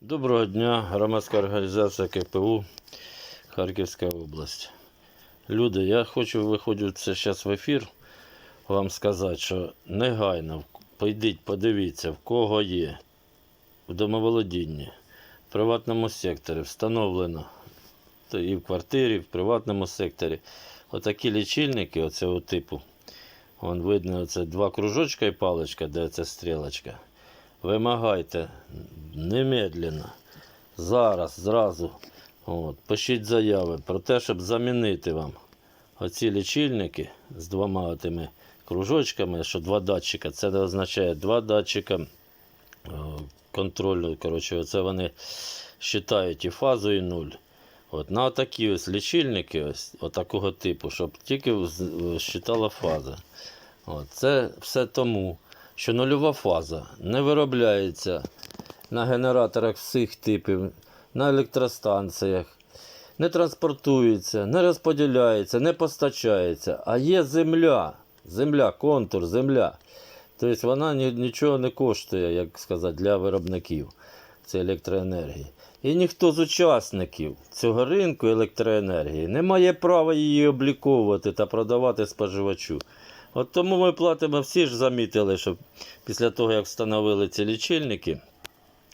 Доброго дня, громадська організація КПУ Харківська область. Люди, я хочу виходити зараз в ефір, вам сказати, що негайно пойдіть, подивіться, в кого є в домоволодінні, в приватному секторі встановлено і в квартирі, в приватному секторі. Отакі лічильники оцього типу. Вон видно, це два кружочка і паличка, де ця стрілочка. Вимагайте немедленно, зараз, зразу. От, пишіть заяви про те, щоб замінити вам оці лічильники з двома тими кружочками, що два датчика. Це не означає два датчика контролю. Коротше, це вони вважають і фазу, і нуль. От, на такі ось лічильники, ось, такого типу, щоб тільки вважала фаза. От, це все тому, що нульова фаза не виробляється на генераторах всіх типів, на електростанціях, не транспортується, не розподіляється, не постачається, а є земля, земля, контур, земля. Тобто вона нічого не коштує, як сказати, для виробників цієї електроенергії. І ніхто з учасників цього ринку електроенергії не має права її обліковувати та продавати споживачу. От тому ми платимо, всі ж замітили, що після того, як встановили ці лічильники,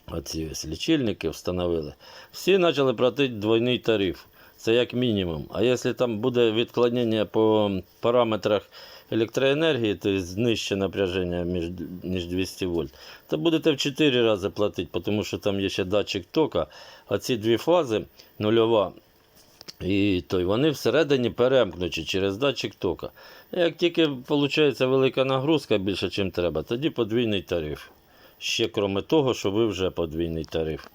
оці ось лічильники встановили, всі почали платити двойний тариф. Це як мінімум. А якщо там буде відклонення по параметрах електроенергії, то нижче напряження між, ніж 200 вольт, то будете в 4 рази платити, тому що там є ще датчик тока, а ці дві фази, нульова і той, вони всередині перемкнуті через датчик тока. Як тільки виходить велика нагрузка більше, ніж треба, тоді подвійний тариф. Ще крім того, що ви вже подвійний тариф.